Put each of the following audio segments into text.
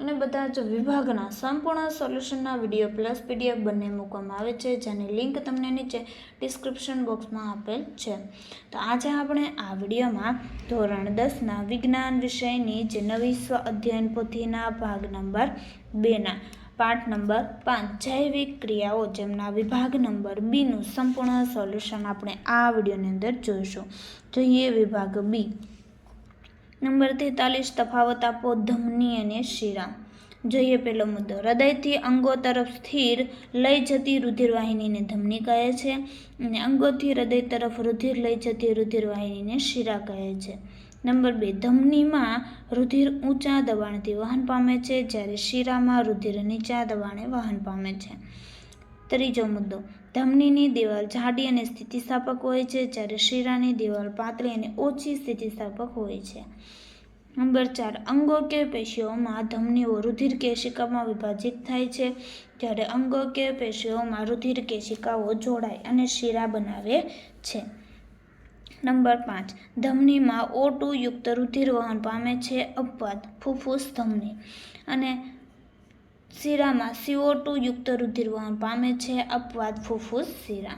અને બધા જ વિભાગના સંપૂર્ણ સોલ્યુશનના વીડિયો પ્લસ પીડીએફ બંને મૂકવામાં આવે છે, જેની લિંક તમને નીચે ડિસ્ક્રિપ્શન બોક્સમાં આપેલ છે. તો આજે આપણે આ વિડીયોમાં ધોરણ દસના વિજ્ઞાન વિષયની જે નવી સ્વ અધ્યયન પોથીના ભાગ નંબર બેના પાઠ નંબર પાંચ, જૈવિક ક્રિયાઓ જેમના વિભાગ નંબર બીનું સંપૂર્ણ સોલ્યુશન આપણે આ વિડીયોની અંદર જોઈશું. જોઈએ વિભાગ બી. નંબર તેતાલીસ, તફાવત આપો, ધમની અને શિરા. જોઈએ પેલો મુદ્દો. હૃદયથી અંગો તરફ સ્થિર લઈ જતી રુધિરવાહિનીને ધમની કહે છે અને અંગોથી હૃદય તરફ રુધિર લઈ જતી રુધિરવાહિનીને શિરા કહે છે. નંબર બે. ધમનીમાં રુધિર ઊંચા દબાણથી વહન પામે છે, જ્યારે શિરામાં રુધિર નીચા દબાણે વહન પામે છે. ત્રીજો મુદ્દો. ધમનીની દિવાલ જાડી અને સ્થિતિસ્થાપક હોય છે, જ્યારે શિરાની દિવાલ પાતળી અને ઓછી સ્થિતિસ્થાપક હોય છે. નંબર ચાર, અંગો કે પેશીઓમાં ધમનીઓ રુધિર કેશિકામાં વિભાજિત થાય છે, જ્યારે અંગો કે પેશીઓમાં રુધિર કેશિકાઓ જોડાય અને શીરા બનાવે છે. નંબર પાંચ, ધમનીમાં ઓ યુક્ત રુધિર વહન પામે છે, અપવાદ, ફૂફૂસ ધમની અને શિરામાં સીઓ ટુ યુક્ત રુધિર વહન પામે છે. અપવાદ, ફૂફૂસ શીરા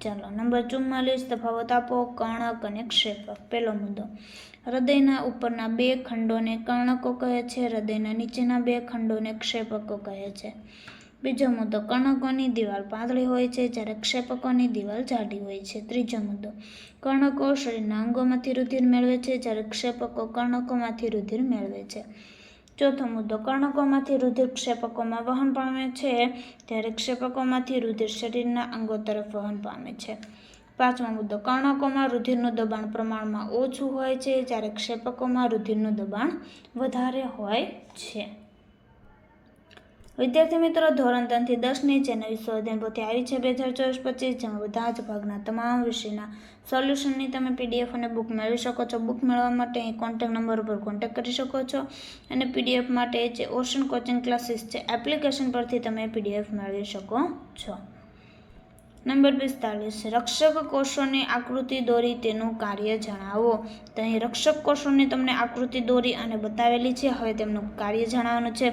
ચાલો, નંબર ચુમ્માલીસ, તફાવત આપો. કર્ણક અને ક્ષેપક. પહેલો મુદ્દો. હૃદયના ઉપરના બે ખંડોને કર્ણકો કહે છે. હૃદયના નીચેના બે ખંડોને ક્ષેપકો કહે છે. બીજો મુદ્દો. કર્ણકોની દિવાલ પાતળી હોય છે, જ્યારે ક્ષેપકોની દિવાલ જાડી હોય છે. ત્રીજો મુદ્દો. કર્ણકો શરીરના અંગોમાંથી રુધિર મેળવે છે, જ્યારે ક્ષેપકો કર્ણકોમાંથી રુધિર મેળવે છે. ચોથો મુદ્દો. કર્ણકોમાંથી રુધિર ક્ષેપકોમાં વહન પામે છે ત્યારે ક્ષેપકોમાંથી રુધિર શરીરના અંગો તરફ વહન પામે છે. પાંચમો મુદ્દો. કર્ણકોમાં રુધિરનું દબાણ પ્રમાણમાં ઓછું હોય છે, જ્યારે ક્ષેપકોમાં રુધિરનું દબાણ વધારે હોય છે. વિદ્યાર્થી મિત્રો, ધોરણ ત્રણથી દસની જે નવી સ્વાધ્યાય પોથી આવી છે બે હજાર ચોવીસ પચીસ, જેમાં બધા જ ભાગના તમામ વિષયના સોલ્યુશનની તમે પીડીએફ અને બુક મેળવી શકો છો. બુક મેળવવા માટે અહીં કોન્ટેક્ટ નંબર ઉપર કોન્ટેક્ટ કરી શકો છો અને પીડીએફ માટે જે ઓશન કોચિંગ ક્લાસીસ છે એપ્લિકેશન પરથી તમે પીડીએફ મેળવી શકો છો. નંબર પિસ્તાલીસ, રક્ષક કોષોની આકૃતિ દોરી તેનું કાર્ય જણાવો. તો અહીં રક્ષક કોષોની તમને આકૃતિ દોરી અને બતાવેલી છે. હવે તેમનું કાર્ય જણાવવાનું છે.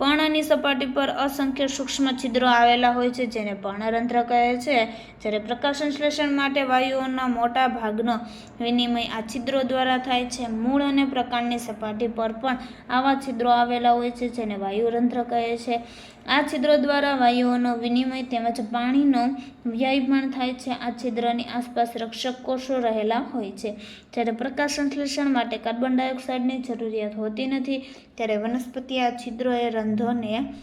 પર્ણની સપાટી પર અસંખ્ય સૂક્ષ્મ છિદ્રો આવેલા હોય છે, જેને પર્ણરંધ્ર કહે છે. જ્યારે પ્રકાશ સંશ્લેષણ માટે વાયુઓના મોટા ભાગનો વિનિમય આ છિદ્રો દ્વારા થાય છે. મૂળ અને પ્રકાંડની સપાટી પર પણ આવા છિદ્રો આવેલા હોય છે, જેને વાયુરંધ્ર કહે છે. આ છિદ્રો દ્વારા વાયુઓનો વિનિમય તેમજ પાણીનો વ્યય પણ થાય છે. આ છિદ્રની આસપાસ રક્ષક કોષો રહેલા હોય છે. જ્યારે પ્રકાશ સંશ્લેષણ માટે કાર્બન ડાયોક્સાઇડની જરૂરિયાત હોતી નથી, ત્યારે વનસ્પતિ આ છિદ્રોએ રંધ્રોને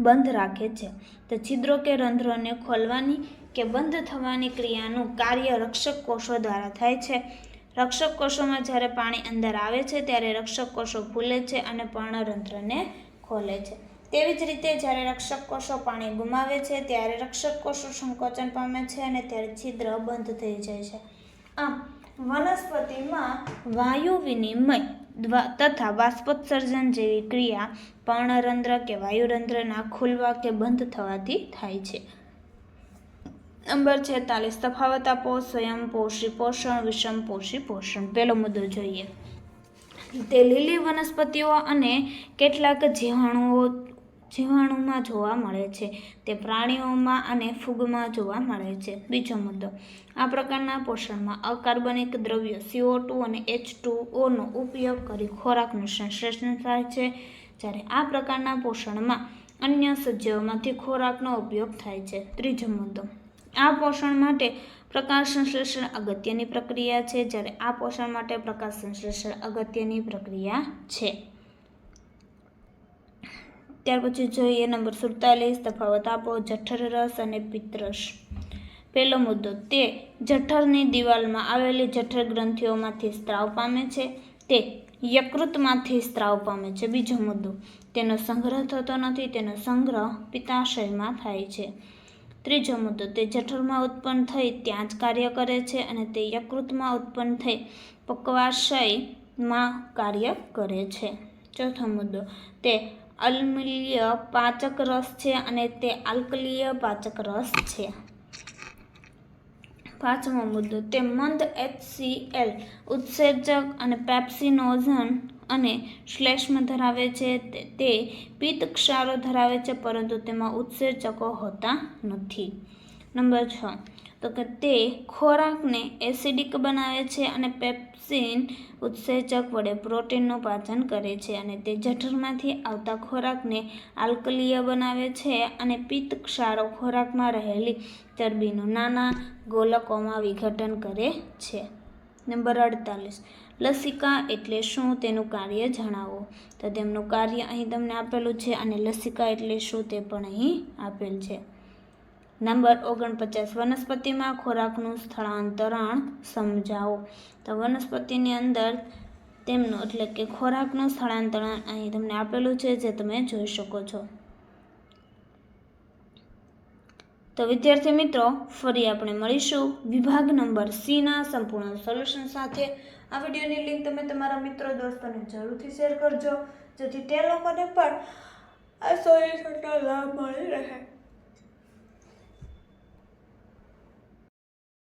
બંધ રાખે છે. તો છિદ્રો કે રંધ્રોને ખોલવાની કે બંધ થવાની ક્રિયાનું કાર્ય રક્ષક કોષો દ્વારા થાય છે. રક્ષક કોષોમાં જ્યારે પાણી અંદર આવે છે, ત્યારે રક્ષક કોષો ફૂલે છે અને પર્ણરંધ્રને ખોલે છે. તેવી જ રીતે જ્યારે રક્ષક કોષો પાણી ગુમાવે છે, ત્યારે રક્ષક કોષો સંકોચન પામે છે અને ત્યારે છિદ્ર બંધ થઈ જાય છે. આમ, વનસ્પતિમાં વાયુ વિનિમય તથા બાષ્પોત્સર્જન જેવી ક્રિયા પર્ણરંધ્ર કે વાયુરંધ્રના ખુલવા કે બંધ થવાથી થાય છે. નંબર છેતાલીસ, તફાવત આપો, સ્વયં પોષી પોષણ, વિષમ પોષી પોષણ. પહેલો મુદ્દો જોઈએ. તે લીલી વનસ્પતિઓ અને કેટલાક જીવાણુઓ જીવાણુમાં જોવા મળે છે. તે પ્રાણીઓમાં અને ફૂગમાં જોવા મળે છે. બીજો મુદ્દો, આ પ્રકારના પોષણમાં અકાર્બનિક દ્રવ્ય સીઓ ટુ અને એચ ઓનો ઉપયોગ કરી ખોરાકનું સંશ્લેષણ થાય છે. જ્યારે આ પ્રકારના પોષણમાં અન્ય સજીવોમાંથી ખોરાકનો ઉપયોગ થાય છે. ત્રીજો મુદ્દો, આ પોષણ માટે પ્રકાશ સંશ્લેષણ અગત્યની પ્રક્રિયા છે. જ્યારે આ પોષણ માટે પ્રકાશ સંશ્લેષણ અગત્યની પ્રક્રિયા છે. ત્યાર પછી જોઈએ નંબર સુડતાલીસ, તફાવત આપો, જઠર રસ અને પિત્તરસ પહેલો મુદ્દો, તે જઠરની દિવાલમાં આવેલી જઠર ગ્રંથિઓમાંથી સ્ત્રાવ પામે છે, તે યકૃતમાંથી સ્ત્રાવ પામે છે. બીજો મુદ્દો, તેનો સંગ્રહ થતો નથી, તેનો સંગ્રહ પિત્તાશયમાં થાય છે. ત્રીજો મુદ્દો, તે જઠરમાં ઉત્પન્ન થઈ ત્યાં જ કાર્ય કરે છે અને તે યકૃતમાં ઉત્પન્ન થઈ પક્વાશયમાં કાર્ય કરે છે. ચોથો મુદ્દો, તે અમ્લીય પાચક રસ છે અને તે આલ્કલીય પાચક રસ છે. પાંચમો મુદ્દો, તે મંદ એચસીએલ ઉત્સેચક અને પેપ્સિનોઝન અને શ્લેષ્મ ધરાવે છે. તે- તે પિત્ત ક્ષારો ધરાવે છે, પરંતુ તેમાં ઉત્સેચકો હોતા નથી. નંબર છ તો કે તે ખોરાકને એસિડિક બનાવે છે અને પેપ્સિન ઉત્સેચક વડે પ્રોટીનનું પાચન કરે છે અને તે જઠરમાંથી આવતા ખોરાકને આલ્કલીય બનાવે છે અને પિત્ત ક્ષારો ખોરાકમાં રહેલી ચરબીનું નાના ગોલકોમાં વિઘટન કરે છે. નંબર અડતાલીસ. લસિકા એટલે શું તેનું કાર્ય જણાવો? તો તેમનું કાર્ય અહીં તમને આપેલું છે અને લસિકા એટલે શું તે પણ અહીં આપેલ છે. નંબર ઓગણપચાસ. વનસ્પતિમાં ખોરાકનું સ્થળાંતરણ સમજાવો. તો વનસ્પતિની અંદર તેમનું એટલે કે ખોરાકનું સ્થળાંતરણ અહીં તમને આપેલું છે જે તમે જોઈ શકો છો. તો વિદ્યાર્થી મિત્રો, ફરી આપણે મળીશું વિભાગ નંબર સીના સંપૂર્ણ સોલ્યુશન સાથે. આ વિડીયોની લિંક તમે તમારા મિત્રો, દોસ્તોને જરૂરથી શેર કરજો, જેથી તે લોકોને પણ આ સોલ્યુશનનો લાભ મળી રહે.